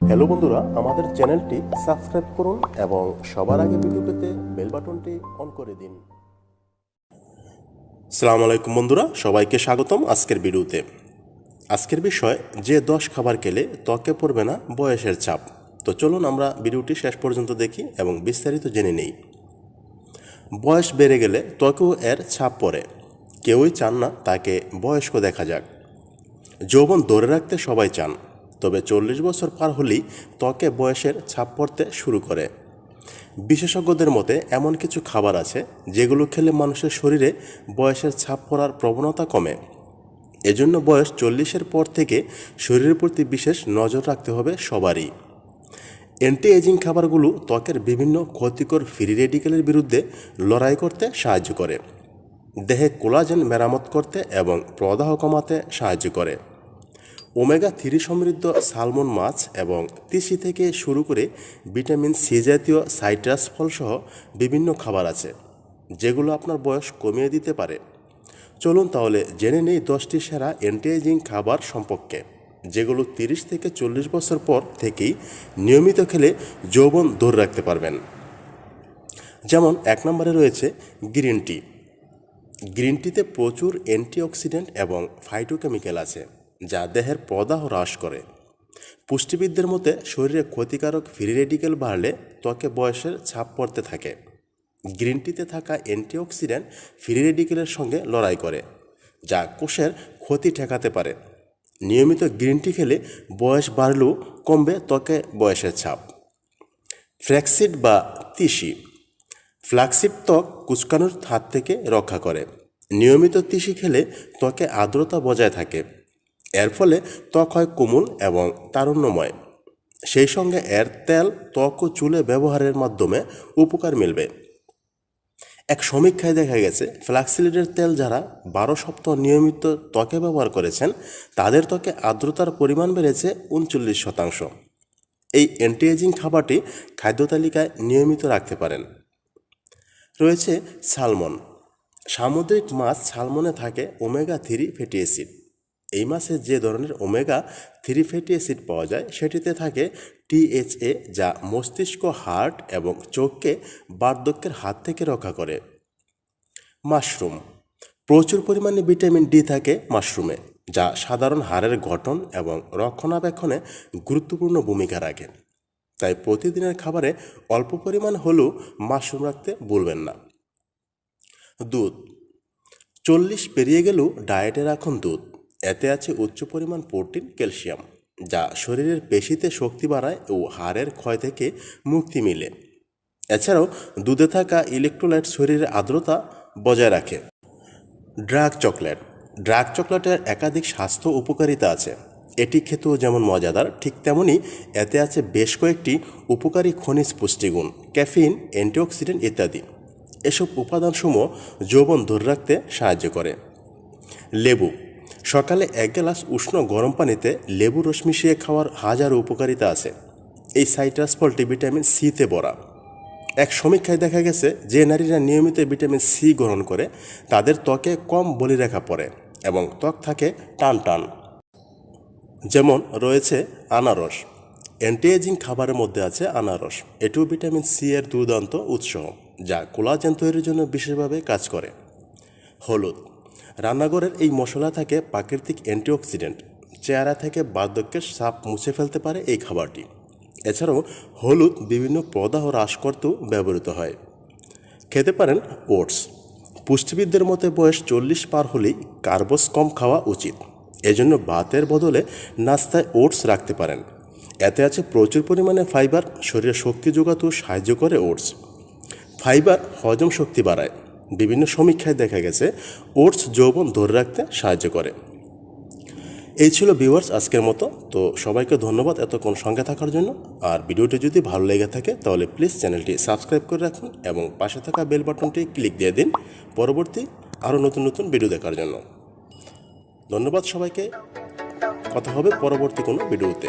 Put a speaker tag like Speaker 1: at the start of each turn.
Speaker 1: Hello বন্ধুরা, আমাদের চ্যানেলটি সাবস্ক্রাইব করুন এবং সবার আগে ভিডিও পেতে বেল বাটনটি অন করে দিন। সালাম আলাইকুম বন্ধুরা, সবাইকে স্বাগতম আজকের ভিডিওতে। আজকের বিষয়, যে দশ খাবার খেলে ত্বকে পড়বে না, বয়সের চাপ। তো চলুন আমরা ভিডিওটি শেষ পর্যন্ত দেখি এবং বিস্তারিত জেনে নেই। বয়স বেড়ে গেলে ত্বকেও এর ছাপ পড়ে। কেউই চান না তাকে বয়স্ক দেখা যাক। যৌবন ধরে রাখতে সবাই চান। তবে চল্লিশ বছর পার হলেই ত্বকে বয়সের ছাপ পড়তে শুরু করে। বিশেষজ্ঞদের মতে এমন কিছু খাবার আছে যেগুলো খেলে মানুষের শরীরে বয়সের ছাপ পড়ার প্রবণতা কমে। এজন্য বয়স চল্লিশের পর থেকে শরীরের প্রতি বিশেষ নজর রাখতে হবে সবারই। অ্যান্টি এজিং খাবারগুলো ত্বকের বিভিন্ন ক্ষতিকর ফ্রি রেডিকেলের বিরুদ্ধে লড়াই করতে সাহায্য করে। দেহে কোলাজেন মেরামত করতে এবং প্রদাহ কমাতে সাহায্য করে। ওমেগা থ্রি সমৃদ্ধ সালমন মাছ এবং তিসি থেকে শুরু করে ভিটামিন সি জাতীয় সাইট্রাস ফলসহ বিভিন্ন খাবার আছে, যেগুলো আপনার বয়স কমিয়ে দিতে পারে। চলুন তাহলে জেনে নেই দশটি সেরা অ্যান্টি এজিং খাবার সম্পর্কে, যেগুলো তিরিশ থেকে চল্লিশ বছর পর থেকেই নিয়মিত খেলে যৌবন ধরে রাখতে পারবেন। যেমন এক নম্বরে রয়েছে গ্রিন টি। গ্রিন টিতে প্রচুর অ্যান্টিঅক্সিডেন্ট এবং ফাইটোকেমিক্যাল আছে। যা দেহের প্রদাহ হ্রাস করে। পুষ্টিবিদদের মতে শরীরে ক্ষতিকারক ফ্রি রেডিকেল বাড়লে ত্বকে বয়সের ছাপ পড়তে থাকে। গ্রিন টিতে থাকা অ্যান্টিঅক্সিডেন্ট ফ্রি রেডিকেলের সঙ্গে লড়াই করে, যা কোষের ক্ষতি ঠেকাতে পারে। নিয়মিত গ্রিন টি খেলে বয়স বাড়লেও কমবে ত্বকে বয়সের ছাপ। ফ্ল্যাক্সিড বা তিসি। ফ্ল্যাক্সিড ত্বক কুচকানোর হাত থেকে রক্ষা করে। নিয়মিত তিসি খেলে ত্বকে আর্দ্রতা বজায় থাকে। এর ফলে ত্বক হয় কোমল এবং তারুণ্যময়। সেই সঙ্গে এর তেল, ত্বক ও চুলে ব্যবহারের মাধ্যমে উপকার মিলবে। এক সমীক্ষায় দেখা গেছে ফ্ল্যাক্সিলিডের তেল যারা বারো সপ্তাহ নিয়মিত ত্বকে ব্যবহার করেছেন, তাদের ত্বকে আর্দ্রতার পরিমাণ বেড়েছে উনচল্লিশ শতাংশ। এই অ্যান্টি এজিং খাবারটি খাদ্য তালিকায় নিয়মিত রাখতে পারেন। রয়েছে সালমন। সামুদ্রিক মাছ সালমনে থাকে ওমেগা থ্রি ফ্যাটি অ্যাসিড। এই মাছে যে ধরনের ওমেগা থ্রি ফ্যাটি অ্যাসিড পাওয়া যায়, সেটিতে থাকে টিএইচএ যা মস্তিষ্ক, হার্ট এবং চোখকে বার্ধক্যের হাত থেকে রক্ষা করে। মাশরুম। প্রচুর পরিমাণে ভিটামিন ডি থাকে মাশরুমে, যা সাধারণ হাড়ের গঠন এবং রক্ষণাবেক্ষণে গুরুত্বপূর্ণ ভূমিকা রাখে। তাই প্রতিদিনের খাবারে অল্প পরিমাণ হলেও মাশরুম রাখতে ভুলবেন না। দুধ। চল্লিশ পেরিয়ে গেলেও ডায়েটে রাখুন দুধ। এতে আছে উচ্চ পরিমাণ প্রোটিন, ক্যালসিয়াম, যা শরীরের পেশিতে শক্তি বাড়ায় ও হাড়ের ক্ষয় থেকে মুক্তি মিলে। এছাড়াও দুধে থাকা ইলেকট্রোলাইট শরীরের আর্দ্রতা বজায় রাখে। Drug chocolate. ড্রাগ চকলেটের একাধিক স্বাস্থ্য উপকারিতা আছে। এটি খেতেও যেমন মজাদার, ঠিক তেমনই এতে আছে বেশ কয়েকটি উপকারী খনিজ পুষ্টিগুণ, ক্যাফিন, অ্যান্টিঅক্সিডেন্ট ইত্যাদি। এসব উপাদানসমূহ যৌবন ধরে রাখতে সাহায্য করে। লেবু। সকালে এক গ্লাস উষ্ণ গরম পানিতে লেবু রস মিশিয়ে খাওয়ার হাজারো উপকারিতা আছে। এই সাইট্রাস ফলটি ভিটামিন সিতে ভরা। এক সমীক্ষায় দেখা গেছে যে নারীরা নিয়মিত ভিটামিন সি গ্রহণ করে, তাদের ত্বকে কম বলিরেখা পড়ে এবং ত্বক থাকে টান টান যেমন রয়েছে আনারস। অ্যান্টি এজিং খাবারের মধ্যে আছে আনারস। এটিও ভিটামিন সি এর দুর্দান্ত উৎস, যা কোলাজেন তৈরির জন্য বিশেষভাবে কাজ করে। হলুদ। রান্নাঘরের এই মশলা থাকে প্রাকৃতিক অ্যান্টিঅক্সিডেন্ট। চেহারা থেকে বার্ধক্যের সাপ মুছে ফেলতে পারে এই খাবারটি। এছাড়াও হলুদ বিভিন্ন প্রদাহ হ্রাস করতেও ব্যবহৃত হয়। খেতে পারেন ওটস। পুষ্টিবিদদের মতে বয়স চল্লিশ পার হলেই কার্বস কম খাওয়া উচিত। এজন্য ভাতের বদলে নাস্তায় ওটস রাখতে পারেন। এতে আছে প্রচুর পরিমাণে ফাইবার, শরীরে শক্তি যোগাতেও সাহায্য করে ওটস। ফাইবার হজম শক্তি বাড়ায়। বিভিন্ন সমীক্ষায় দেখা গেছে, ওটস যৌবন ধরে রাখতে সাহায্য করে। এই ছিল ভিউয়ার্স আজকের মতো। তো সবাইকে ধন্যবাদ এতক্ষণ সঙ্গে থাকার জন্য। আর ভিডিওটি যদি ভালো লেগে থাকে, তাহলে প্লিজ চ্যানেলটি সাবস্ক্রাইব করে রাখুন এবং পাশে থাকা বেল বাটনটি ক্লিক দিয়ে দিন পরবর্তী আরও নতুন নতুন ভিডিও দেখার জন্য। ধন্যবাদ সবাইকে। কথা হবে পরবর্তী কোনো ভিডিওতে।